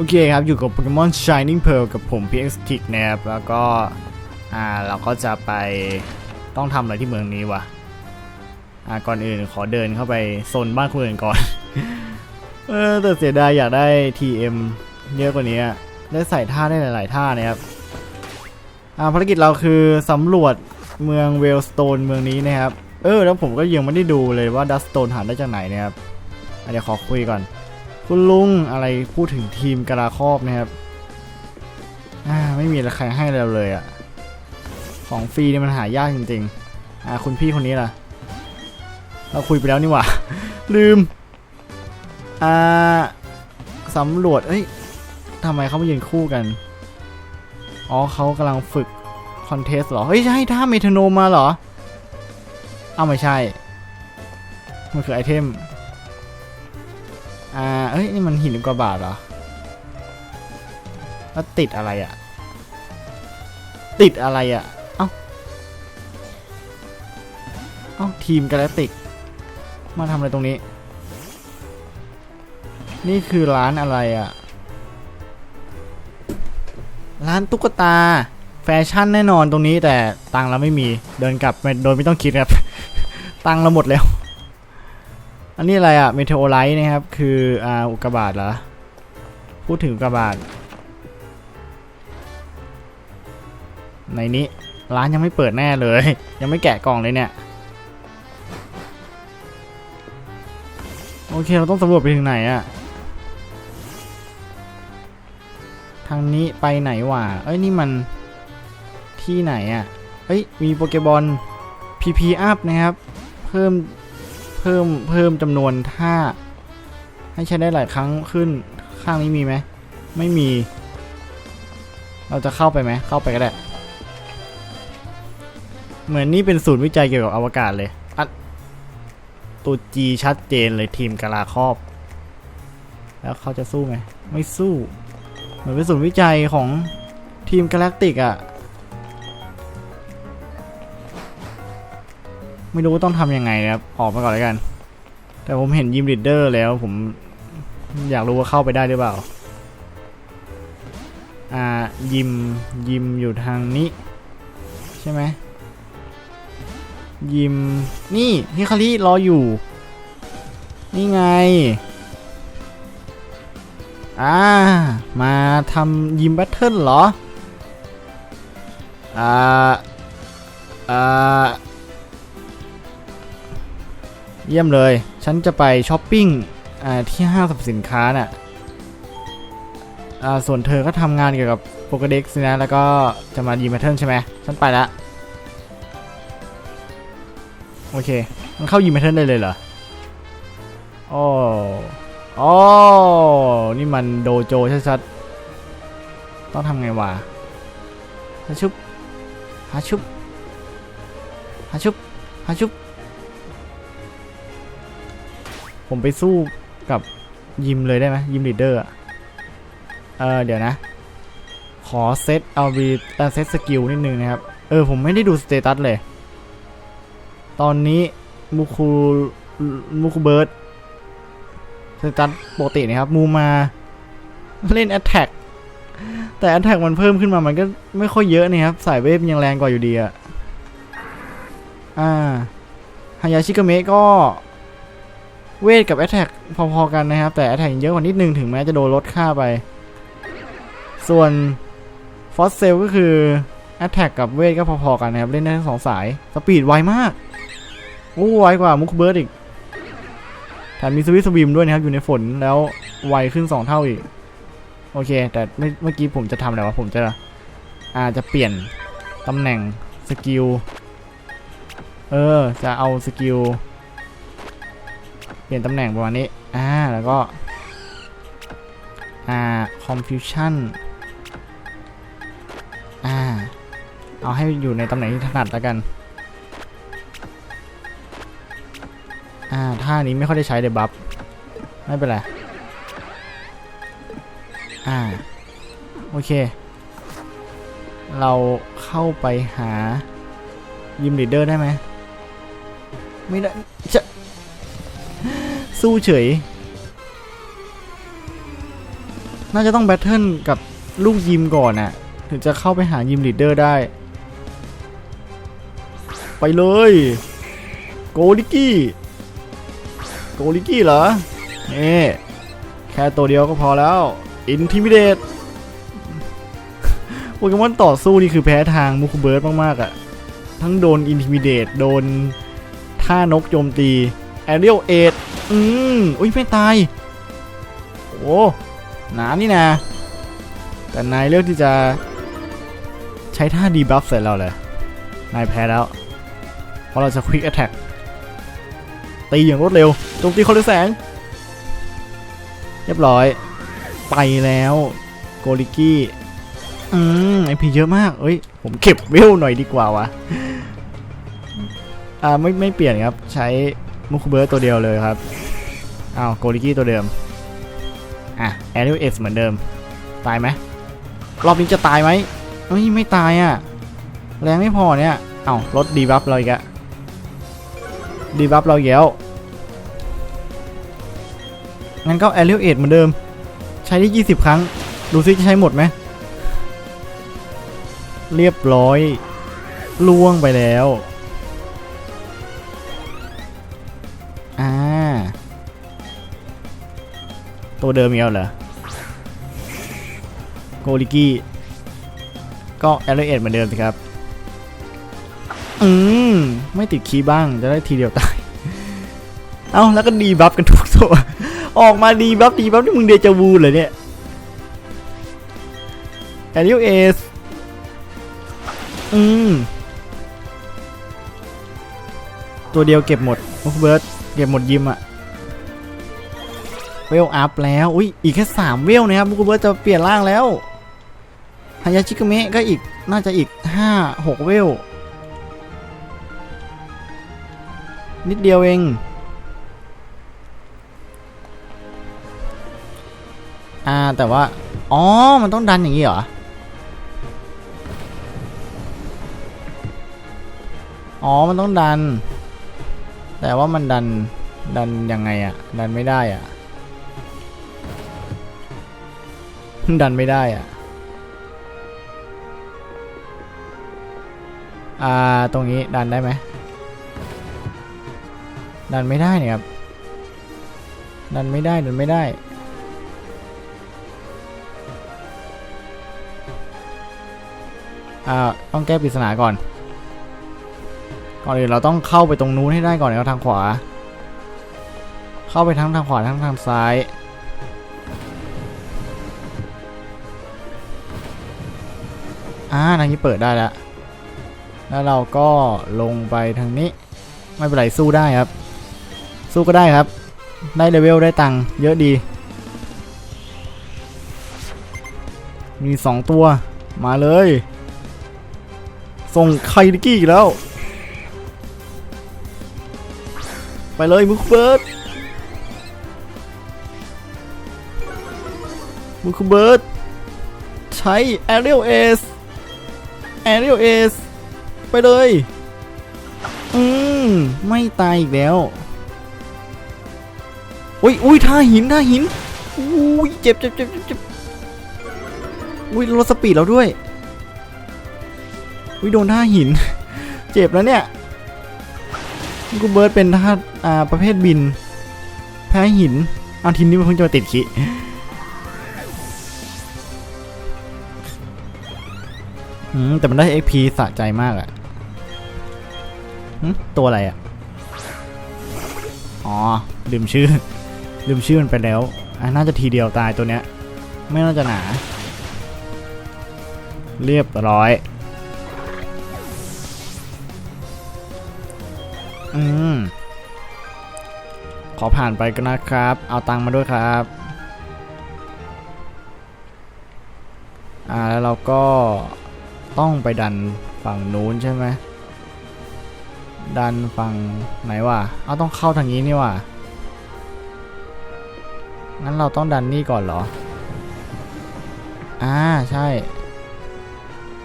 โอเคครับ อยู่กับโปเกมอน Shining Pearl กับผม PX t i c นะครับ แล้วก็ อ่า เราก็จะไปต้องทำอะไรที่เมืองนี้วะ อ่า ก่อนอื่นขอเดินเข้าไปโซนบ้านคนอื่นก่อน เออ แต่เสียดายอยากได้ TM เยอะกว่านี้ ได้ใส่ท่าได้หลาย ๆ ท่านะครับ อ่า ภารกิจเราคือสำรวจเมืองเวลสโตนเมืองนี้นะครับ เออ แล้วผมก็ยังไม่ได้ดูเลยว่าดัสโตนหาได้จากไหนนะครับเดี๋ยวขอคุยก่อน คุณลุงอะไรพูดถึงทีมกราครอบนะครับไม่มีอะไรใครให้เราเลยอะของฟรีเนี่ยมันหายากจริงๆอ่าคุณพี่คนนี้ล่ะ เราคุยไปแล้วนี่หว่า ลืม อ่าสำรวจ เอ้ยทำไมเขามายืนคู่กัน อ๋อเขากำลังฝึกคอนเทสเหรอ เฮ้ยใช่ท่าเมทาโนมมาเหรอ อ้าวไม่ใช่ มันคือไอเทม อ่าเอ้ย นี่มันหินอุกกาบาตเหรอ แล้วติดอะไรอะ่ะ ติดอะไรอะ่ะ เอ้า เอ้า ทีมกาแล็กติก มาทำอะไรตรงนี้ นี่คือร้านอะไรอะ่ะ ร้านตุ๊กตา แฟชั่นแน่นอนตรงนี้แต่ตังเราไม่มี เดินกลับโดยไม่ต้องคิดครับ ตังเราหมดแล้ว อันนี้อะไรอะเมเทโอไลท์นะครับ คืออ่าอุกกาบาตเหรอ พูดถึงอุกกาบาต ในนี้ร้านยังไม่เปิดแน่เลย ยังไม่แกะกล่องเลยเนี่ย โอเค เราต้องสำรวจไปถึงไหนอะทางนี้ไปไหนวะ เอ้ย นี่มันที่ไหนอะเอ้ย มีโปเกบอล PP up นะครับ เพิ่ม เพิ่มเพิ่มจำนวนท่า ให้ใช้ได้หลายครั้งขึ้นข้างนี้มีไหมไม่มี เราจะเข้าไปไหมเข้าไปก็ได้ เหมือนนี่เป็นศูนย์วิจัยเกี่ยวกับอวกาศเลยอัดตัวจีชัดเจนเลยทีมกาลาครอบ แล้วเขาจะสู้ไหมไม่สู้ เหมือนเป็นศูนย์วิจัยของทีมกาแล็กติกอะ ไม่รู้ว่าต้องทำยังไงนะครับ ออกมาก่อนแล้วกัน แต่ผมเห็นยิมลีดเดอร์แล้วผมอยากรู้ว่าเข้าไปได้หรือเปล่า อ่า ยิม ยิมอยู่ทางนี้ ใช่ไหม ยิม นี่ฮิคาริรออยู่ นี่ไง อ่า มาทำยิมแบทเทิลเหรอ อ่า อ่า เยี่ยมเลย ฉันจะไปช้อปปิ้งที่ห้างสรรพสินค้าน่ะอ่าส่วนเธอก็ทำงานเกี่ยวกับโปเกเด็กสินะ แล้วก็จะมายิมแบทเทิลใช่ไหม ฉันไปละ โอเค มันเข้ายิมแบทเทิลได้เลยเหรอ โอ้โอ้นี่มันโดโจชัดๆต้องทำไงวะฮาชุบฮาชุบฮาชุบฮาชุบ ผมไปสู้กับยิมเลยได้ไหมยิมลีดเดอร์เออเดี๋ยวนะ ขอเซตเอาบีเซตสกิลนิดนึงนะครับ เออ ผมไม่ได้ดูสเตตัสเลย ตอนนี้มูคูมูคูเบิร์ดสเตตัสปกตินะครับมูมาเล่นแอตแทกแต่แอตแทกมันเพิ่มขึ้นมามันก็ไม่ค่อยเยอะนะครับ สายเวฟยังแรงกว่าอยู่ดีอะอ่าฮายาชิกเมะก็ เวทกับแอตแทกพอๆกันนะครับ แต่แอตแทกเยอะกว่านิดนึงถึงแม้จะโดนลดค่าไป ส่วนฟอสเซลก็คือแอตแทกกับเวทก็พอๆกันนะครับ เล่นได้ทั้งสองสาย สปีดไวมากโอ้ไวกว่ามุกเบิร์ดอีกแถมมีสวิตสวิมด้วยนะครับ อยู่ในฝนแล้วไวขึ้น 2 เท่าอีก โอเค แต่เมื่อกี้ผมจะทำอะไรวะผมจะอาจจะเปลี่ยนตำแหน่งสกิลเออ จะเอาสกิล เปลี่ยนตำแหน่งประมาณนี้ อ่า แล้วก็ อ่า confusion อ่า เอาให้อยู่ในตำแหน่งที่ถนัดแล้วกัน อ่า ท่านี้ไม่ค่อยได้ใช้เลยบัฟ ไม่เป็นไร อ่า โอเค เราเข้าไปหายิมลีดเดอร์ได้ไหม ไม่ได้จะ สู้เฉย น่าจะต้องแบทเทิลกับลูกยิมก่อนน่ะถึงจะเข้าไปหายิมลีดเดอร์ได้ ไปเลย โกลิกี้ โกลิกี้เหรอนี่แค่ตัวเดียวก็พอแล้วอินทิมิเดตโปเกมอนต่อสู้นี่คือแพ้ทางมูคูเบิร์ดมาก ๆอะ ทั้งโดนอินทิมิเดตโดนท่านกโจมตีแอเรียลเอด อืมอุ้ยไม่ตาย โอ้หนานี่นะ แต่นายเลือกที่จะใช้ท่าดีบัฟใส่เราเลย นายแพ้แล้ว เพราะเราจะควิกแอ t แทกตีอย่างรวดเร็วโจมตีคนละแสง เรียบร้อย ไปแล้ว โกลิกี้ อืมไอพีเยอะมาก เอ้ย ผมเก็บเวลหน่อยดีกว่าวะ อ่าไม่ไม่เปลี่ยนครับ ใช้ มุคเบิร์ตตัวเดียวเลยครับอ้าวโกลิกี้ตัวเดิม อะแอริเอสเหมือนเดิม ตายไหมรอบนี้จะตายไหมเฮ้ยไม่ตายอะ แรงไม่พอเนี่ย เอ้าลดดีบัฟเราอีกอะดีบัฟเราแล้วงั้นก็แอริเอสเหมือนเดิม ใช้ได้ 20 ครั้ง ดูซิจะใช้หมดไหม เรียบร้อยล่วงไปแล้ว อ่า ตัวเดิมอีกแล้วเหรอ โกลิกี้ ก็แอลเอดเหมือนเดิมสิครับ อืม ไม่ติดคีย์บ้างจะได้ทีเดียวตาย เอาแล้วก็ดีบัฟกันทุกตัว ออกมาดีบัฟดีบัฟที่มึงเดจาวูเลยเนี่ยแอริเอส อืม ตัวเดียวเก็บหมดมุกเบิร์ด เก็บหมดยิมอะเวลอัพแล้ว อุ้ยอีกแค่3เวลนะครับมุกเบิร์จะเปลี่ยนร่างแล้วฮายาชิกเมะก็อีกน่าจะอีก5 6เวล นิดเดียวเองอ่าแต่ว่า อ๋อ มันต้องดันอย่างนี้เหรอ อ๋อ มันต้องดัน แต่ว่ามันดันดันยังไงอะดันไม่ได้อะดันไม่ได้อะอ่าตรงนี้ดันได้ไหมดันไม่ได้เนี่ยครับดันไม่ได้ดันไม่ได้อ่าต้องแก้ปริศนาก่อน ก่อนอื่นเราต้องเข้าไปตรงนู้นให้ได้ก่อนนะครับทางขวา เข้าไปทั้งทางขวาทั้งทางซ้ายอ่าทางนี้เปิดได้แล้ว แล้วเราก็ลงไปทางนี้ ไม่เป็นไรสู้ได้ครับ สู้ก็ได้ครับ ได้เลเวลได้ตังค์เยอะดี มีสองตัว มาเลย ส่งไคดิกี้อีกแล้ว ไปเลยมุกเบิร์ดมุกเบิร์ดใช้แอเรียลเอสแอเรียลเอสไปเลย อืม ไม่ตายอีกแล้ว อุ้ยอุ้ยท่าหินท่าหิน อุ้ยเจ็บเจ็บเจ็บเจ็บเจ็บอุ้ยลดสปีดเราด้วย อุ้ยโดนท่าหิน เจ็บแล้วเนี่ย กูเบิร์ดเป็นธาตุอ่าประเภทบิน แพ้หิน เอาทีนี้มันเพิ่งจะมาติดขีอืมแต่มันได้ XP สะใจมากอะตัวอะไรอะอ๋อ ลืมชื่อ ลืมชื่อมันไปแล้วอะน่าจะทีเดียวตายตัวเนี้ย ไม่น่าจะหนา เรียบร้อย อืม ขอผ่านไปก็นะครับ เอาตังค์มาด้วยครับ อ่าแล้วเราก็ต้องไปดันฝั่งนู้นใช่ไหม ดันฝั่งไหนวะ เอาต้องเข้าทางนี้นี่วะงั้นเราต้องดันนี่ก่อนเหรอ อ่าใช่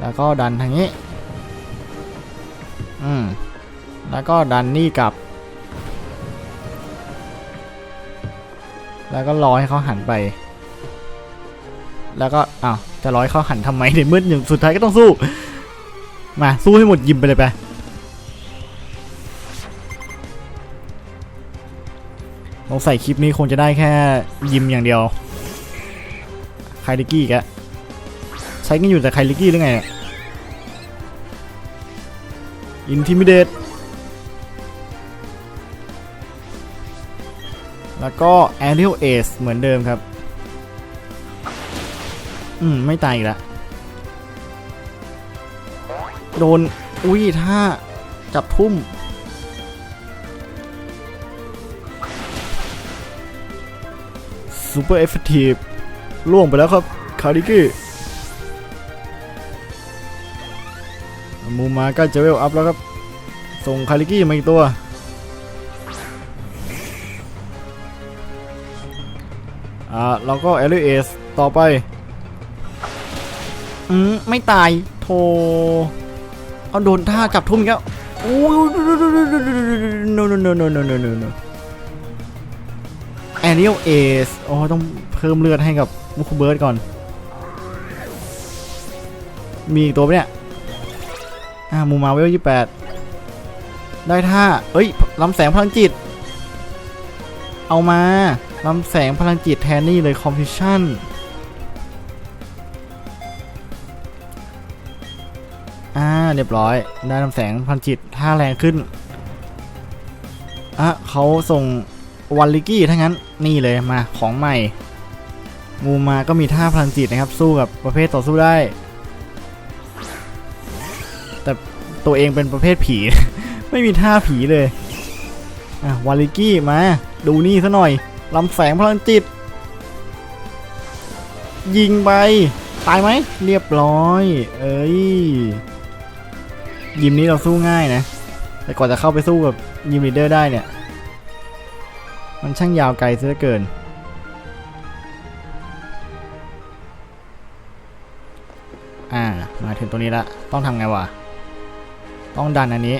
แล้วก็ดันทางนี้ อืม แล้วก็ดันนี่กลับ แล้วก็รอให้เขาหันไป แล้วก็อ้าวจะร้อยเขาหันทำไมในมืดหนึ่งสุดท้ายก็ต้องสู้ มาสู้ให้หมดยิมไปเลยไปสงสัยคลิปนี้คงจะได้แค่ยิมอย่างเดียวไคลิกี้อีกะใช้กันอยู่แต่ไคลิกี้หรือไงอินทิมิเดต แล้วก็ Aerial Ace เหมือนเดิมครับ อืม ไม่ตายอีกแล้วโดน อุ้ยถ้าจับทุ่มซูเปอร์เอฟเฟกตีฟล่วงไปแล้วครับ คาริกิมูมาก็จะเวลอัพแล้วครับ ส่งคาริกิมาอีกตัว อ่าเราก็เอลิเอสต่อไป อืม ไม่ตาย โทเอาโดนท่าจับทุ่มกแล้วโอ้ย no no no no no no no no แอเรียลเอสโอ้ต้องเพิ่มเลือดให้กับมุคเบิร์ดก่อน มีอีกตัวปะเนี่ย อ่า มูมาเวลยี่แปดได้ท่า เอ้ยลำแสงพลังจิต เอามา ลำแสงพลังจิตแทนนี่เลยคอมพิชชั่น อ่า เรียบร้อย ได้ลำแสงพลังจิตท่าแรงขึ้น อะเขาส่งวันลิกี้ถ้างั้นนี่เลยมาของใหม่ มูมาก็มีท่าพลังจิตนะครับ สู้กับประเภทต่อสู้ได้ แต่ตัวเองเป็นประเภทผี ไม่มีท่าผีเลย อะวาลิกี้มา ดูนี่ซะหน่อย ลำแสงพลังจิต ยิงไปตายไหมเรียบร้อย เอ้ยยิมนี้เราสู้ง่ายนะ แต่ก่อนจะเข้าไปสู้กับยิมลีเดอร์ได้เนี่ย มันช่างยาวไกลซะเหลือเกิน อ่า มาถึงตรงนี้ละต้องทำไงวะ ต้องดันอันนี้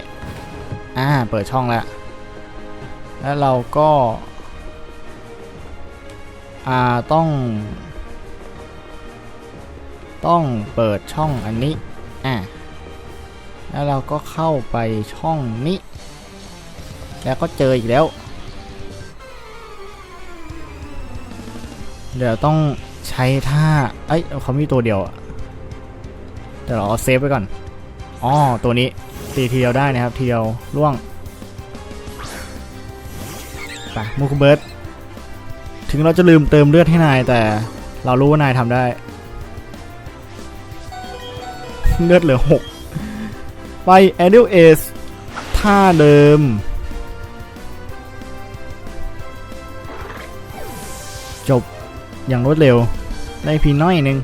อ่า เปิดช่องแล้ว แล้วเราก็ อ่าต้อง ต้องเปิดช่องอันนี้ อ่าแล้วเราก็เข้าไปช่องนี้ แล้วก็เจออีกแล้ว เดี๋ยวต้องใช้ท่า เอ้ยเขามีตัวเดียวอะเดี๋ยวเราเอาเซฟไว้ก่อน อ๋อ ตัวนี้ตีทีเดียวได้นะครับ ทีเดียวล่วง ไปมูคเบิร์ ถึงเราจะลืมเติมเลือดให้นายแต่เรารู้ว่านายทำได้ เลือดเหลือหกไปแอ r ิ a เอสท่าเดิม จบอย่างรวดเร็ว ได้พีน้อยหนึ่ง